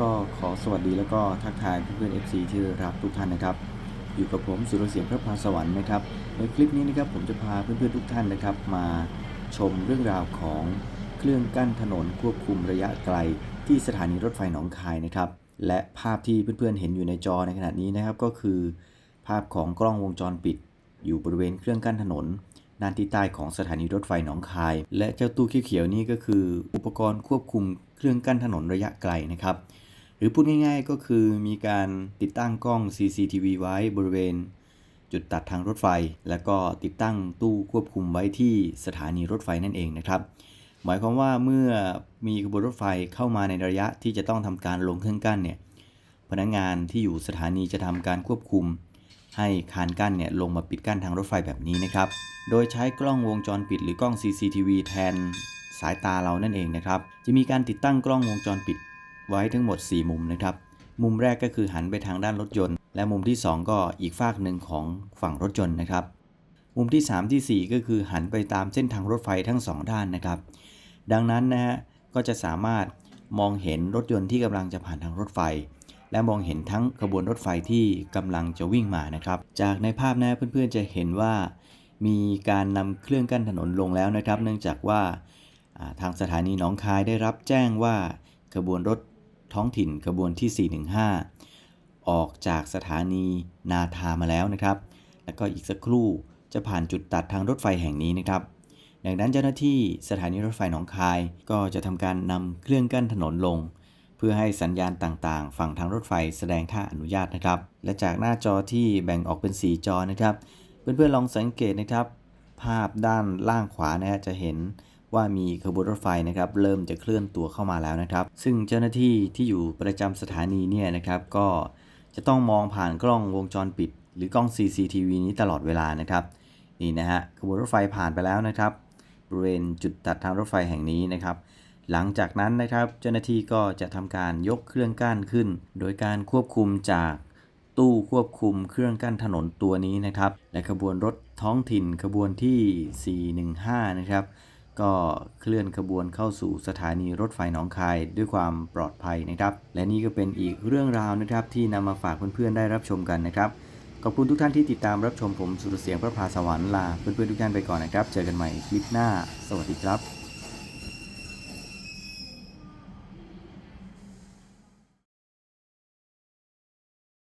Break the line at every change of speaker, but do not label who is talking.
ก็ขอสวัสดีแล้วก็ทักทายเพื่อนๆ FC ที่รักทุกท่านนะครับ อยู่กับผมสุรเสียงพระพาสวรรค์นะครับ ในคลิปนี้นะครับผมจะพาเพื่อนๆทุกท่านนะครับ มาชมเรื่องราวของเครื่องกั้นถนนควบคุมระยะไกล ที่สถานีรถไฟหนองคายนะครับ และภาพที่เพื่อนๆเห็นอยู่ในจอในขณะนี้นะครับ ก็คือ ภาพของกล้องวงจรปิด อยู่บริเวณเครื่องกั้นถนนด้านทิศใต้ของสถานีรถไฟหนองคาย และเจ้าตู้เขียวๆนี้ก็คือ อุปกรณ์ควบคุมเครื่องกั้นถนนระยะไกลนะครับ หรือพูดง่ายๆก็คือมีการติดตั้งกล้อง CCTV ไว้บริเวณ จุดตัดทางรถไฟ แล้วก็ติดตั้งตู้ควบคุมไว้ที่สถานีรถไฟนั่นเองนะครับ หมายความว่าเมื่อมีขบวนรถไฟเข้ามาในระยะที่จะต้องทำการลงเครื่องกั้นเนี่ยพนักงานที่อยู่สถานีจะทำการควบคุม ให้คานกั้นเนี่ยลงมาปิดกั้นทางรถไฟแบบนี้นะครับ โดยใช้กล้องวงจรปิดหรือกล้อง CCTV แทนสายตาเรานั่นเองนะครับ จะมีการติดตั้งกล้องวงจรปิด ไว้ทั้งหมด 4 มุมนะครับ มุมแรกก็คือหันไปทางด้านรถยนต์ และมุมที่ 2 ก็อีกฝากหนึ่งของฝั่งรถยนต์นะครับ มุมที่ 3 ทีสี่4 ก็คือหันไปตามเส้นทางรถไฟทั้ง 2 ด้านนะครับ ดังนั้นนะฮะก็จะสามารถมองเห็นรถยนต์ที่กำลังจะผ่านทางรถไฟ และมองเห็นทั้งขบวนรถไฟที่กำลังจะวิ่งมานะครับ จากในภาพนะเพื่อนๆจะเห็นว่า มีการนำเครื่องกั้นถนนลงแล้วนะครับ เนื่องจากว่าอ่าทางสถานีหนองคายได้รับแจ้งว่าขบวนรถ ท้องถิ่นขบวนที่ 415 ออกจากสถานีนาทามาแล้วนะครับ แล้วก็อีกสักครู่จะผ่านจุดตัดทางรถไฟแห่งนี้นะครับ ดังนั้นเจ้าหน้าที่สถานีรถไฟหนองคายก็จะทำการนำเครื่องกั้นถนนลง เพื่อให้สัญญาณต่างๆ ฝั่งทางรถไฟแสดงท่าอนุญาตนะครับ และจากหน้าจอที่แบ่งออกเป็น 4 จอนะครับ เพื่อนๆลองสังเกตนะครับ ภาพด้านล่างขวานะฮะจะเห็น ว่ามีขบวนรถไฟนะครับเริ่มจะเคลื่อนตัวเข้ามาแล้วนะครับ ซึ่งเจ้าหน้าที่ที่อยู่ประจำสถานีเนี่ยนะครับก็จะต้องมองผ่านกล้องวงจรปิด หรือกล้อง CCTV นี้ตลอดเวลานะครับนี่นะฮะขบวนรถไฟผ่านไปแล้วนะครับบริเวณจุดตัดทางรถไฟแห่งนี้นะครับ หลังจากนั้นนะครับเจ้าหน้าที่ก็จะทำการยกเครื่องกั้นขึ้น โดยการควบคุมจากตู้ควบคุมเครื่องกั้นถนนตัวนี้นะครับและขบวนรถท้องถิ่นขบวนที่ 415 นะครับ ก็เคลื่อนขบวนเข้าสู่สถานีรถไฟหนองคายด้วยความปลอดภัยนะครับ และนี่ก็เป็นอีกเรื่องราวนะครับที่นำมาฝากเพื่อนๆได้รับชมกันนะครับขอบคุณทุกท่านที่ติดตามรับชมผมสุรเสียงพระพาสวรรค์ลาเพื่อนๆทุกท่านไปก่อนนะครับ เจอกันใหม่คลิปหน้า สวัสดีครับ